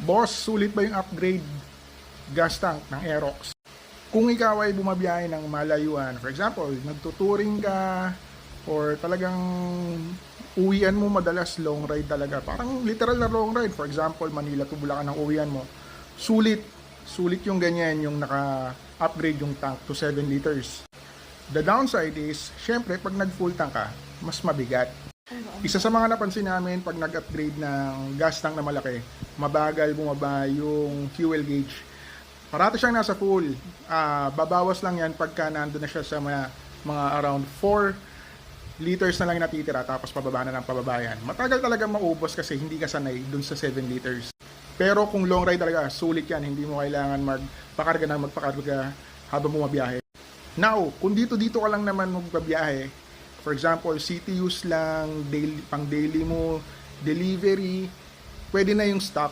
Boss, sulit ba yung upgrade gas tank ng Aerox? Kung ikaw ay bumabiyahe ng malayuan, for example, nagtuturing ka or talagang uwian mo madalas long ride talaga. Parang literal na long ride. For example, Manila to Bulacan ang uwian mo. Sulit. Sulit yung ganyan, yung naka-upgrade yung tank to 7 liters. The downside is, syempre, pag nag-full tank ka, mas mabigat. Isa sa mga napansin namin pag nag-upgrade ng gas tank na malaki, mabagal bumaba yung fuel gauge. Parati siyang nasa full. Ah, babawas lang yan pagka nandun na siya sa mga, mga around 4 liters na lang natitira tapos pababa na ng pababayan. Matagal talaga maubos kasi hindi ka sanay dun sa 7 liters. Pero kung long ride talaga, sulit yan. Hindi mo kailangan magpakarga na magpakarga habang bumabiyahe. Now, kung dito-dito ka lang naman magbabiyahe, for example, city use lang, daily, pang daily mo, delivery, pwede na yung stop.